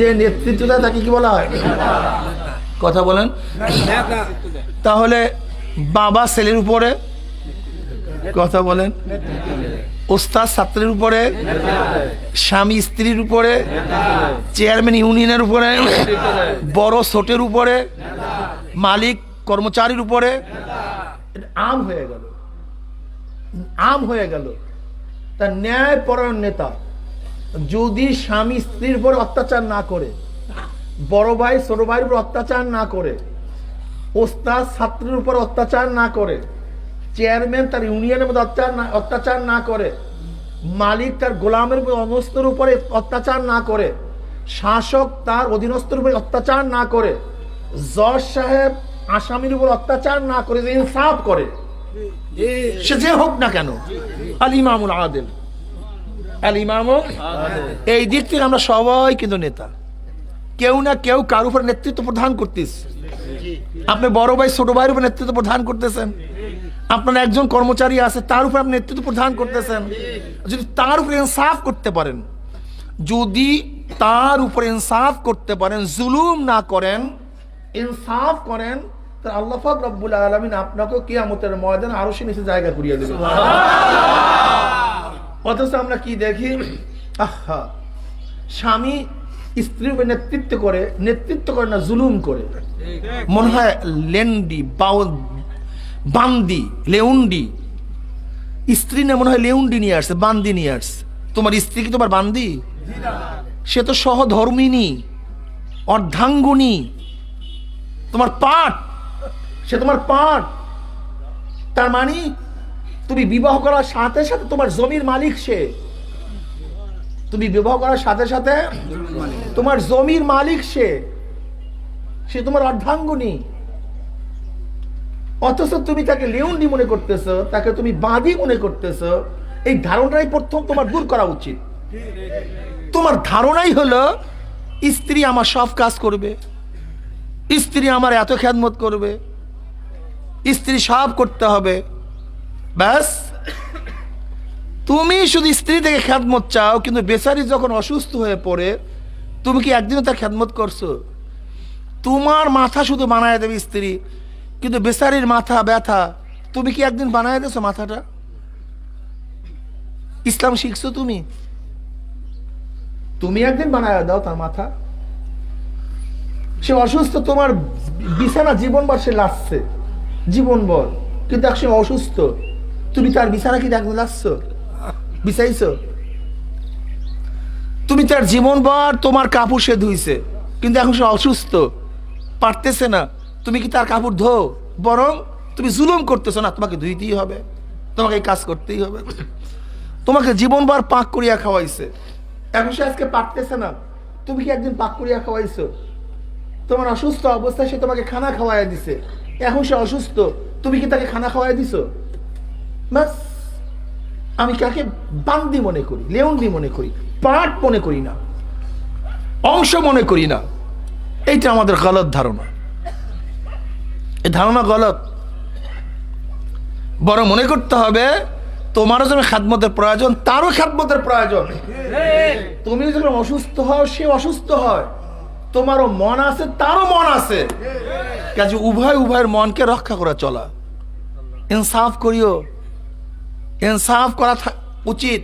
যে নেতৃত্ব দেয় তাকে কি বলা হয়? কথা বলেন। তাহলে বাবা ছেলের উপরে কথা বলেন। ওস্তাদ ছাত্রের উপরে, স্বামী স্ত্রীর উপরে, চেয়ারম্যান ইউনিয়নের উপরে, বড় ছোটের উপরে, মালিক কর্মচারীর উপরে। আম হয়ে গেল। আম হয়ে গেল। তার ন্যায় পরায়ণ নেতা। যদি স্বামী স্ত্রীর উপর অত্যাচার না করে বড় ভাই ছোট ভাইয়ের উপর অত্যাচার না করে ওস্তাদ ছাত্রের উপর অত্যাচার না করে চেয়ারম্যান তার ইউনিয়নের মধ্যে অত্যাচার না অত্যাচার না করে মালিক তার গোলামের উপর অধীনস্থর উপরে অত্যাচার না করে শাসক তার অধীনস্থর উপরে অত্যাচার না করে জজ সাহেব আসামির উপর অত্যাচার না করে যে ইনসাফ করে সে যে হোক না কেন আল ইমামুল আদেল। আল ইমামুল এই দিক থেকে আমরা সবাই কিন্তু নেতা। কেউ না কেউ কার উপর নেতৃত্ব প্রদান করতিস আপনি বড় ভাই, ছোট ভাইয়ের উপর নেতৃত্ব প্রদান করতেছেন। আপনার একজন কর্মচারী আছে, তার উপর আপনি নেতৃত্ব প্রদান করতেছেন। যদি তার উপর ইনসাফ করতে পারেন, যদি তার উপর ইনসাফ করতে পারেন, জুলুম না করেন, ইনসাফ করেন, তাহলে আল্লাহ রব্বুল আলমিন আপনাকেও কিয়ামতের ময়দান আরও সে নিচে জায়গা করিয়ে দেবে। অথচ আমরা কি দেখি? আহা, স্বামী স্ত্রীর নেতৃত্ব করে নেতৃত্ব করে না, জুলুম করে। মনে হয় লেন্ডি বান্দি, লেউন্ডি। স্ত্রী না, মনে হয় লেউন্ডি নিয়ে আসছে, বান্দি নিয়ে আসছে। তোমার স্ত্রী কি তোমার বান্দি? সে তো সহধর্মিনী অর্ধাঙ্গুনী। তোমার পাঠ, সে তোমার পাঠ। তার মানে তুমি বিবাহ করার সাথে সাথে তোমার জমির মালিক সে। তুমি বিবাহ করার সাথে সাথে তোমার জমির মালিক সে। সে তোমার অর্ধাঙ্গনী। অথচ তুমি তাকে লেউন্ডি মনে করতেছো, তাকে তুমি বাঁধি মনে করতেছো। এই ধারণাটাই প্রথম তোমার দূর করা উচিত। তোমার ধারণাই হলো, স্ত্রী আমার সব কাজ করবে। স্ত্রী আমার এত খেদমত করবে। স্ত্রী সব করতে হবে। ব্যাস। তুমি শুধু স্ত্রী থেকে খ্যাতমত চাও, কিন্তু বেচারি যখন অসুস্থ হয়ে পড়ে, তুমি কি একদিনও তার খ্যাতমত করছ? তোমার মাথা শুধু বানায় দেবে স্ত্রী, কিন্তু বেচারির মাথা ব্যথা, তুমি কি একদিন বানায় দেছো মাথাটা? ইসলাম শিখছো তুমি? তুমি একদিন বানায় দাও তার মাথা। সে অসুস্থ, তোমার বিছানা জীবনভর সে লাগছে জীবনভর, কিন্তু এক সে অসুস্থ। তুমি তার বিছানা কি একদিন লাগছো বিছাইছো তুমি তার জীবনভর তোমার কাপড় সে ধুইছে, কিন্তু এখন সে অসুস্থ, পারতেছে না। তুমি কি তার কাপড় ধো? বরং তুমি জুলুম করতেছো না, তোমাকে ধুইতেই হবে, তোমাকে এই কাজ করতেই হবে। তোমাকে জীবনভর পাক করিয়া খাওয়াইছে। এখন সে আজকে পারতেছে না, তুমি কি একদিন পাক করিয়া খাওয়াইছো? তোমার অসুস্থ অবস্থায় সে তোমাকে খানা খাওয়াইয়া দিছে, এখন সে অসুস্থ, তুমি কি তাকে খানা খাওয়াই দিছো? ব্যাস। আমি কাকে বান্দি মনে করি লেউন্দি মনে করি, পাট মনে করি না, অংশ মনে করি না। এইটা আমাদের গলত ধারণা। এই ধারণা গলত। বড় মনে করতে হবে, তোমারও যেন খাদমতের প্রয়োজন, তারও খাদমতের প্রয়োজন। তুমি যখন অসুস্থ হও, সে অসুস্থ হয়। তোমারও মন আছে, তারও মন আছে। কাজে উভয় উভয়ের মনকে রক্ষা করা চলা। ইনসাফ করিও। ইনসাফ করা উচিত।